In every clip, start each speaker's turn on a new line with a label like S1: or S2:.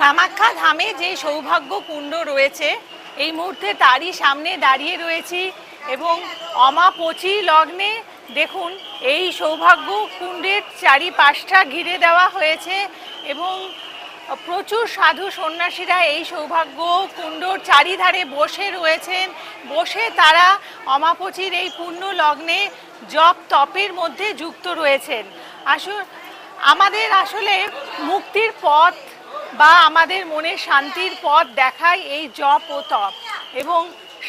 S1: কামাখ্যা ধামে যে সৌভাগ্য কুণ্ড রয়েছে, এই মুহূর্তে তারই সামনে দাঁড়িয়ে রয়েছি এবং অমাপচি লগ্নে দেখুন, এই সৌভাগ্য কুণ্ডের চারিপাশটা ঘিরে দেওয়া হয়েছে এবং প্রচুর সাধু সন্ন্যাসীরা এই সৌভাগ্য কুণ্ডর চারিধারে বসে রয়েছেন। বসে তারা অমাপচির এই পুণ্য লগ্নে জপ তপের মধ্যে যুক্ত রয়েছেন। আসুন, আমাদের আসলে মুক্তির পথ বা আমাদের মনে শান্তির পথ দেখায় এই জপ ও তপ। এবং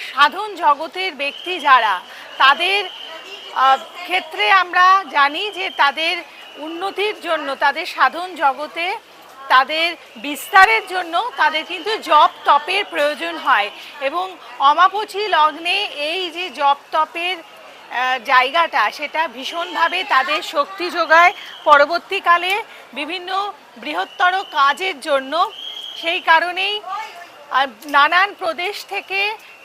S1: সাধন জগতের ব্যক্তি যারা, তাদের ক্ষেত্রে আমরা জানি যে তাদের উন্নতির জন্য, তাদের সাধন জগতে, তাদের বিস্তারের জন্য তাদের কিন্তু জপ তপের প্রয়োজন হয়। এবং অমাপচি লগ্নে এই যে জপ তপের জায়গাটা, সেটা ভীষণভাবে তাদের শক্তি যোগায়। পরবর্তীকালে বিভিন্ন বৃহত্তর কাজের জন্য। সেই কারণেই নানান প্রদেশ থেকে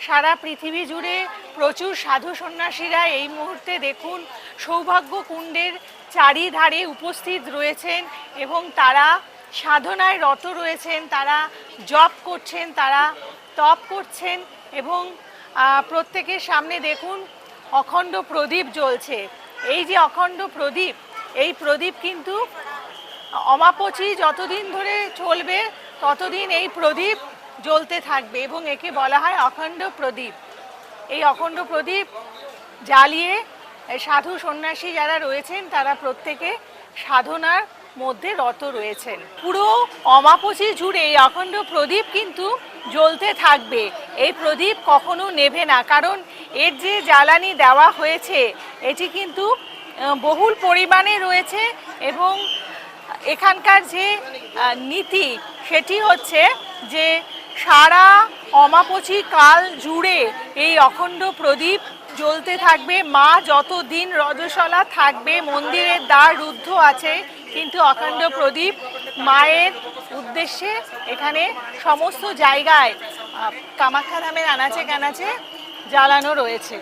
S1: সারা পৃথিবী জুড়ে প্রচুর সাধু সন্ন্যাসীরা এই মুহূর্তে দেখুন সৌভাগ্য কুণ্ডের চারিধারে উপস্থিত রয়েছেন এবং তারা সাধনায় রত রয়েছেন, তারা জপ করছেন, তারা তপ করছেন এবং প্রত্যেকের সামনে দেখুন অখণ্ড প্রদীপ জ্বলছে। এই যে অখণ্ড প্রদীপ, এই প্রদীপ কিন্তু অমাপচি যতদিন ধরে চলবে, ততদিন এই প্রদীপ জ্বলতে থাকবে এবং একে বলা হয় অখণ্ড প্রদীপ। এই অখণ্ড প্রদীপ জ্বালিয়ে সাধু সন্ন্যাসী যারা রয়েছেন, তারা প্রত্যেকে সাধনার মধ্যে রত রয়েছেন। পুরো অমাপচি জুড়ে এই অখণ্ড প্রদীপ কিন্তু জ্বলতে থাকবে। এই প্রদীপ কখনো নেভে না, কারণ এর যে জ্বালানি দেওয়া হয়েছে, এটি কিন্তু বহুল পরিমাণে রয়েছে এবং এখানকার যে নীতি, সেটি হচ্ছে যে সারা অমাপচি কাল জুড়ে এই অখণ্ড প্রদীপ জ্বলতে থাকবে। মা যতদিন রজস্বলা থাকবে, মন্দিরের দ্বার রুদ্ধ আছে, কিন্তু অখণ্ড প্রদীপ মায়ের উদ্দেশ্যে এখানে সমস্ত জায়গায় কামাখ্যা ধামের আনাচে কানাচে জ্বালানো রয়েছে।